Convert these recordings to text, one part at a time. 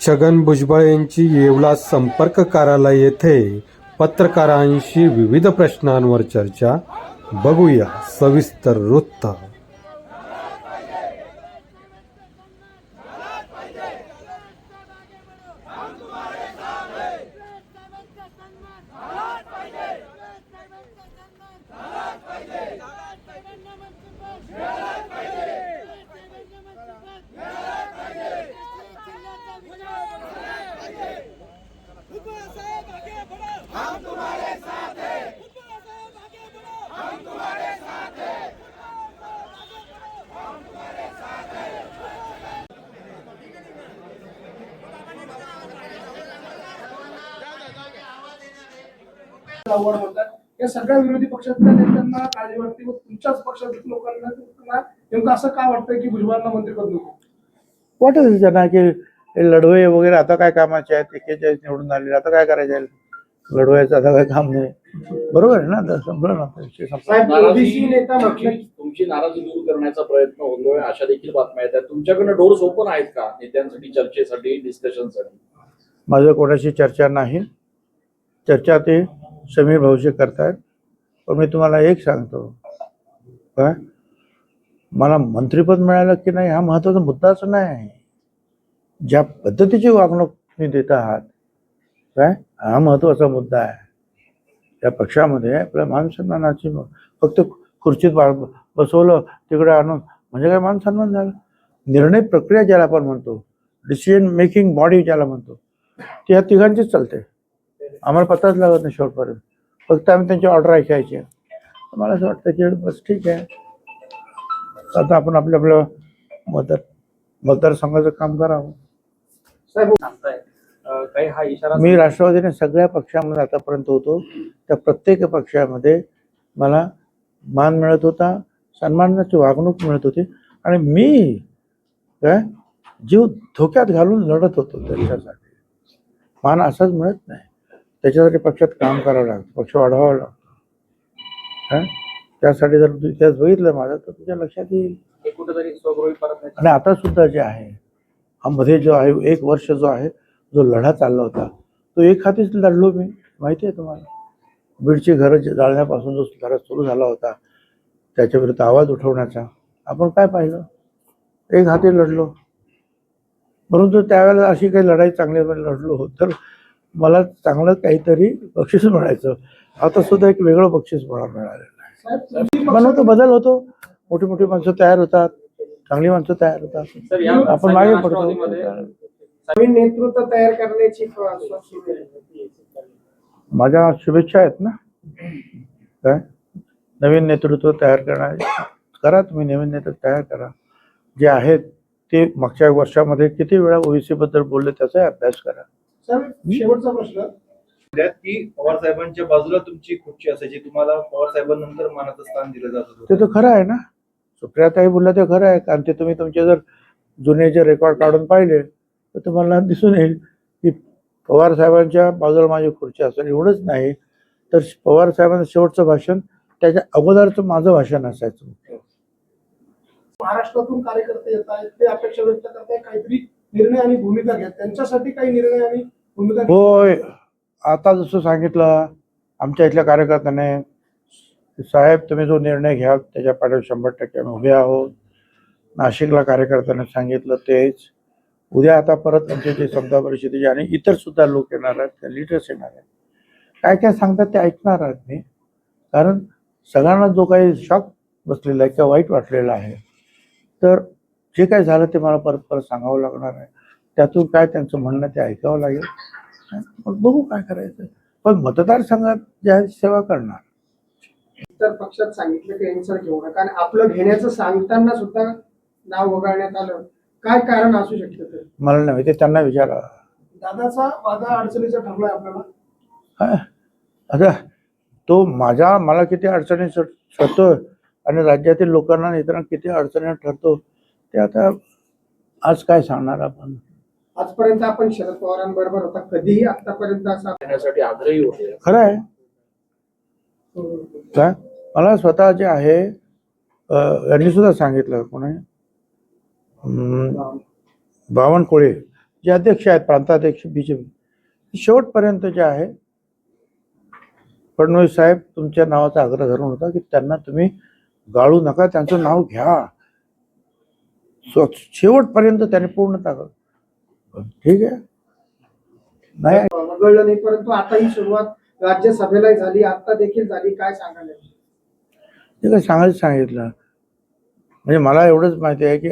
छगन भुजबळ यांची येवला संपर्क कार्यालय येथे पत्रकारांशी विविध प्रश्नांवर चर्चा. बघूया सविस्तर वृत्त. आवड म्हणतात या सगळ्या विरोधी पक्षातल्या नेत्यांना काळजी वाटते व तुमच्याच पक्षातील लोकांना नेमकं असं का वाटतंय की भुजबळांना मंत्रिपद नको? वाटत त्यांना की लढवय वगैरे आता काय कामाचे आहेत? एकेचाळीस निवडून आलेले आता काय करायचे आहे? लढवायचं आता काय काम नाही. बरोबर आहे ना? आता संपलं ना आता विषय संपला. साहेब ओबीसी नाराजी नेता तुमची तुमची नाराजी दूर करण्याचा प्रयत्न होतोय अशा देखील बातम्या येतात. तुमच्याकडनं डोर्स ओपन आहेत का नेत्यांसाठी चर्चेसाठी डिस्कशनसाठी माझं कोणाशी चर्चा नाही. चर्चा ते समीर भाऊशी करतायत. पण मी तुम्हाला एक सांगतो. काय? मला मंत्रिपद मिळालं की नाही हा महत्त्वाचा मुद्दाच नाही. आहे ज्या पद्धतीची वागणूक तुम्ही देत आहात काय? हा महत्त्वाचा मुद्दा आहे. त्या पक्षामध्ये आपल्या मान सन्मानाची फक्त खुर्चीत बसवलं तिकडे आणून म्हणजे काय मान सन्मान झाला? निर्णय प्रक्रिया ज्याला आपण म्हणतो डिसिजन मेकिंग बॉडी ज्याला म्हणतो ती ह्या तिघांचीच चालते. आम्हाला पत्ताच लागत नाही शेवटपर्यंत. फक्त आम्ही त्यांची ऑर्डर ऐकायची. मला असं वाटतं की बस ठीक आहे. आता आपण आपल्या आपल्या मतदार मतदारसंघाचं काम करावं. हा मी राष्ट्रवादीने सगळ्या पक्षामध्ये आतापर्यंत होतो. त्या प्रत्येक पक्षामध्ये मला मान मिळत होता सन्मानाची वागणूक मिळत होती. आणि मी काय जीव धोक्यात घालून लढत होतो त्यांच्यासाठी. मान असाच मिळत नाही. त्याच्यासाठी पक्षात काम करावं लागतं पक्ष वाढवावा लागतो. त्यासाठी जर तू इतिहास बघितलं माझा तर तुझ्या लक्षात येईल. आणि आता सुद्धा जे आहे हा मध्ये जो आहे एक वर्ष जो आहे जो लढा चालला होता तो एक हातीच लढलो मी. माहिती आहे तुम्हाला? बीडची घरं जे जाळण्यापासून जो लढा सुरू झाला होता त्याच्या विरुद्ध आवाज उठवण्याचा आपण काय पाहिलं? एक हाती लढलो. परंतु त्यावेळेला अशी काही लढाई चांगली लढलो होत तर मला चांगलं काहीतरी बक्षीस मिळायचं आता सुद्धा एक वेगळं बक्षीस मला मिळालेलं आहे. पक्षात- बदल होतो. मोठी मोठी माणसं तयार होतात. चांगली माणसं तयार होतात. आपण मागे पडतो. नेतृत्व तयार करण्याची. माझ्या शुभेच्छा आहेत ना? काय? नवीन नेतृत्व तयार करणार करा तुम्ही नवीन नेतृत्व तयार करा. जे आहेत ते मागच्या वर्षामध्ये किती वेळा ओबीसी बद्दल बोलले त्याचा अभ्यास करा. साहेब शेवटचा प्रश्न. की पवार साहेबांच्या बाजूला तुमची खुर्ची असायची तुम्हाला पवार साहेबांनंतर मानाचं स्थान दिलं जात होतं. ते तर खरं आहे ना. सुप्रियाताई बोलल्या ते खरं आहे कारण ते तुम्ही तुमचे जर जुने जे रेकॉर्ड काढून पाहिले तर तुम्हाला दिसून येईल की पवार साहेबांच्या बाजूला माझी खुर्ची असेल एवढंच नाही. तर पवार साहेबांचं शेवटचं भाषण त्याच्या अगोदरचं माझं भाषण असायचं. महाराष्ट्रातून कार्यकर्ते येत आहेत ते अपेक्षा व्यक्त करताय काहीतरी निर्णय आणि भूमिका घ्या त्यांच्यासाठी काही निर्णय आणि. होय. आता जसं सांगितलं आमच्या इथल्या कार्यकर्त्याने साहेब तुम्ही जो निर्णय घ्याल त्याच्या पाठीवर शंभर टक्के आम्ही उभे आहोत. नाशिकला कार्यकर्त्याने सांगितलं तेच. उद्या आता परत आमचे जे समता परिषदेचे आणि इतर सुद्धा लोक येणार आहेत त्या लिडर्स येणार आहेत. काय काय सांगतात ते ऐकणार आहेत मी. कारण सगळ्यांना जो काही शॉक बसलेला आहे किंवा वाईट वाटलेला आहे तर जे काय झालं ते मला परत परत सांगावं लागणार आहे. त्यातून काय त्यांचं म्हणणं ते ऐकावं लागेल. मग बघू काय करायचं. पण मतदारसंघात जे आहे सेवा करणार. इतर पक्षात सांगितलं की यांचं घेऊ नका. आणि आपलं घेण्याचं सांगताना सुद्धा नाव वगळण्यात आलं. काय कारण असू शकतं मला नाही ते त्यांना विचारा दादाचा वादा अडचणीचा ठरलाय आपल्याला. हा. आता तो माझ्या मला किती अडचणी ठरतोय आणि राज्यातील लोकांना इतरांना किती अडचणी ठरतो ते आता आज काय सांगणार आपण? आजपर्यंत आपण शरद पवारांबरोबर होता कधीही आतापर्यंत असा करण्यासाठी आग्रही होते. खरं आहे काय? मला स्वतः जे आहे अं, यांनी सुद्धा सांगितलं कोणी? अं, बावनकुळे जे अध्यक्ष आहेत प्रांताध्यक्ष बीजेपी. शेवटपर्यंत जे आहे फडणवीस साहेब तुमच्या नावाचा आग्रह धरून होता की त्यांना तुम्ही गाळू नका त्यांचं नाव घ्या. स्व- शेवटपर्यंत त्याने पूर्ण टाकलं ठीक आहे. नाही. वगळलं नाही परंतु आता ही सुरुवात राज्यसभेलाही झाली आता देखील झाली. काय सांगाल ते काय सांगायचं सांगितलं. म्हणजे मला एवढंच माहिती आहे की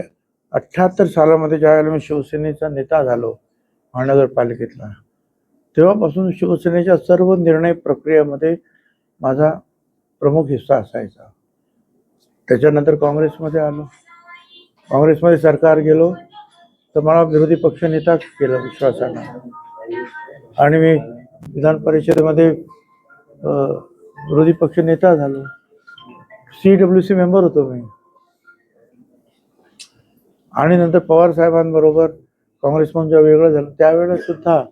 अठ्ठ्याहत्तर सालामध्ये ज्यावेळेला मी शिवसेनेचा नेता झालो महानगरपालिकेतला तेव्हापासून शिवसेनेच्या सर्व निर्णय प्रक्रियेमध्ये माझा प्रमुख हिस्सा असायचा. त्याच्यानंतर काँग्रेसमध्ये आलो. काँग्रेसमध्ये सरकार गेलो. तर मला विरोधी पक्षनेता केलं विश्वासानं आणि. मी विधान परिषदेमध्ये विरोधी पक्ष नेता झालो. सी डब्ल्यू सी मेंबर होतो मी. आणि नंतर पवार साहेबांबरोबर काँग्रेसमधून जेव्हा वेगळं झालं त्यावेळेला सुद्धा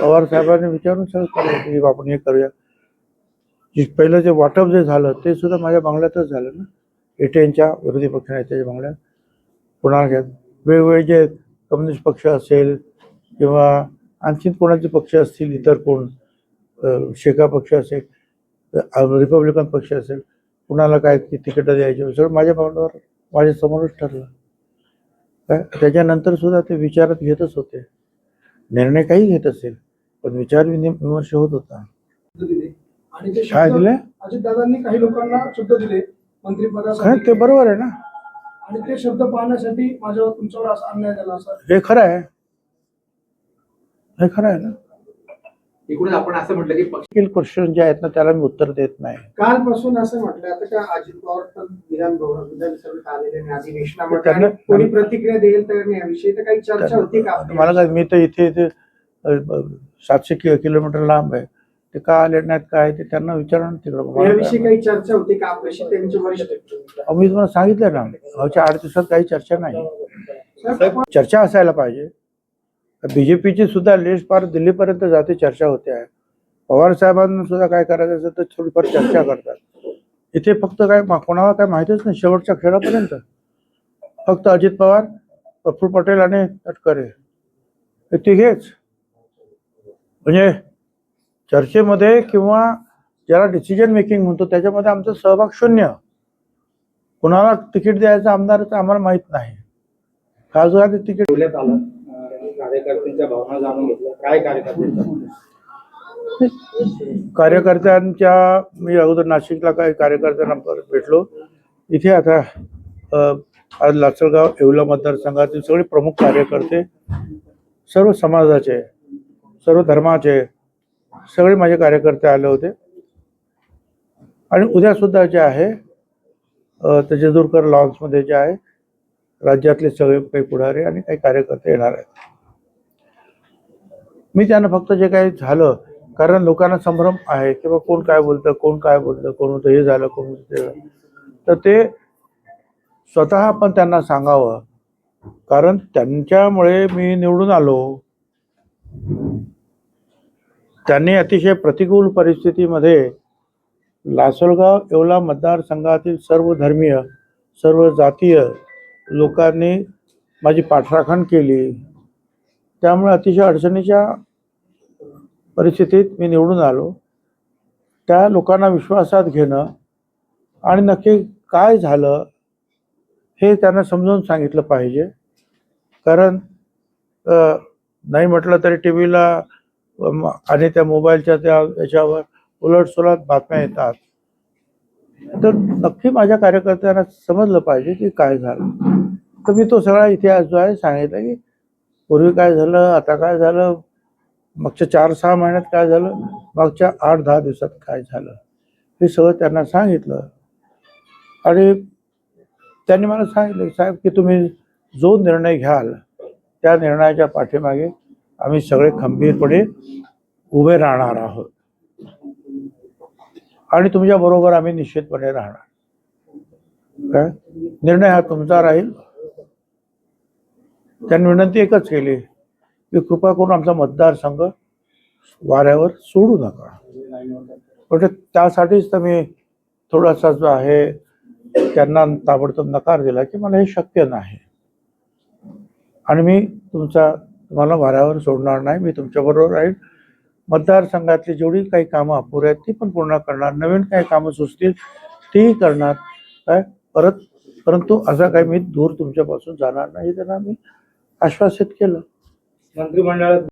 पवार साहेबांनी विचारून सगळं की आपण हे करूया. जे पहिलं जे वाटप जे झालं ते सुद्धा माझ्या बंगल्यातच झालं ना. एटीएनच्या विरोधी पक्षनेत्याच्या बंगल्यात. पुन्हा घ्या वेगवेगळे जे कम्युनिस्ट पक्ष असेल किंवा आणखीन कोणाचे पक्ष असतील इतर कोण शेका पक्ष असेल रिपब्लिकन पक्ष असेल कुणाला काय तिकीटं द्यायची सगळं माझ्या बंगल्यावर माझ्या समोरच ठरलं. काय त्याच्यानंतर सुद्धा ते विचारात घेतच होते. निर्णय काही घेत असेल पण विचार विमर्श होत होता. काय दिले? काही लोकांना ते बरोबर आहे ना? आणि ते शब्द पाहण्यासाठी माझ्यावर तुमच्यावर असा अन्याय झाला असं हे खरं आहे. हे खरं आहे ना? एकूणच आपण असं म्हटलं की पक्ष क्वेश्चन जे आहेत ना त्याला मी उत्तर देत नाही. कालपासून असं म्हटलं आता का अजित पवार तर विधान भवन विधानसभेत आलेले अधिवेशनामध्ये त्यांना- कोणी प्रतिक्रिया देईल तर याविषयी तर काही चर्चा होती का आपली? मला काय मी तर इथे इथे अ, ब- सातशे कि- किलोमीटर लांब आहे. ते का आले नाहीत काय ते त्यांना विचारा ना तिकडं मला याविषयी काय काही चर्चा होती का? आपल्याशी त्यांचे वरिष्ठ अहो, मी तुम्हाला सांगितलं ना भाऊच्या आठ दिवसात काही चर्चा नाही. चर्चा असायला पाहिजे. बीजेपीची सुद्धा लिस्ट पार दिल्लीपर्यंत जाते चर्चा होते. आहे पवार साहेबांना सुद्धा काय करायचं असेल तर थोडीफार चर्चा करतात. इथे फक्त काय मा- कोणाला काय माहितीच नाही शेवटच्या खेळापर्यंत फक्त अजित पवार प्रफुल्ल पटेल आणि तटकरे. हे तिघेच. म्हणजे चर्चेमध्ये किंवा ज्याला डिसिजन मेकिंग म्हणतो त्याच्यामध्ये आमचा सहभाग शून्य. कुणाला तिकीट द्यायचं आमदाराचं आम्हाला माहीत नाही. खासदाराने तिकीट कार्यकर्त्यांच्या भावना जाणून घेतल्या. काय कार्यकर्त्यांच्या कार्यकर्त्यांच्या मी अगोदर नाशिकला काही कार्यकर्त्यांना भेटलो. इथे आता आज लासलगाव येवला मतदारसंघातील सगळे प्रमुख कार्यकर्ते सर्व समाजाचे सर्व धर्माचे सगळे माझे कार्यकर्ते आले होते. आणि उद्या सुद्धा जे आहे अ, ते लॉन्समध्ये जे आहे राज्यातले सगळे काही पुढारी आणि काही कार्यकर्ते येणार आहेत. मी त्यांना फक्त जे काही झालं कारण लोकांना संभ्रम आहे किंवा कोण काय बोलतं कोण काय बोलतं कोण होतं हे झालं कोण ते झालं. तर ते स्वतः आपण त्यांना सांगावं कारण त्यांच्यामुळे मी निवडून आलो. त्यांनी अतिशय प्रतिकूल परिस्थितीमध्ये लासलगाव येवला मतदारसंघातील सर्व धर्मीय सर्व जातीय लोकांनी माझी पाठराखण केली. त्यामुळे अतिशय अडचणीच्या परिस्थितीत मी निवडून आलो. त्या लोकांना विश्वासात घेणं आणि नक्की काय झालं हे त्यांना समजावून सांगितलं पाहिजे. कारण नाही म्हटलं तरी टी व्हीला आणि त्या मोबाईलच्या त्या याच्यावर उलटसुलट बातम्या येतात. तर नक्की माझ्या कार्यकर्त्यांना समजलं पाहिजे की काय झालं. तर मी तो सगळा इतिहास जो आहे सांगितला की पूर्वी काय झालं आता काय झालं मागच्या चार सहा महिन्यात काय झालं मागच्या आठ दहा दिवसात काय झालं. हे सगळं त्यांना सांगितलं. आणि त्यांनी मला सांगितलं की साहेब की तुम्ही जो निर्णय घ्याल त्या निर्णयाच्या पाठीमागे आम्ही सगळे खंबीरपणे उभे राहणार आहोत. आणि तुमच्या बरोबर आम्ही निश्चितपणे राहणार. काय? निर्णय हा तुमचा राहील. त्यांनी विनंती एकच केली की कृपा करून आमचा मतदारसंघ वाऱ्यावर सोडू नका. म्हणजे त्यासाठीच तर मी थोडासा जो आहे त्यांना ताबडतोब नकार दिला की मला हे शक्य नाही. आणि मी तुमचा तुम्हाला वाऱ्यावर सोडणार नाही मी तुमच्याबरोबर राहील. मतदारसंघातली जेवढी काही कामं अपुरी आहेत ती पण पूर्ण करणार. नवीन काही कामं सुचतील तीही करणार. काय? परत परंतु असा काही मी दूर तुमच्यापासून जाणार नाही त्यांना मी आश्वासित केलं. मंत्रिमंडळात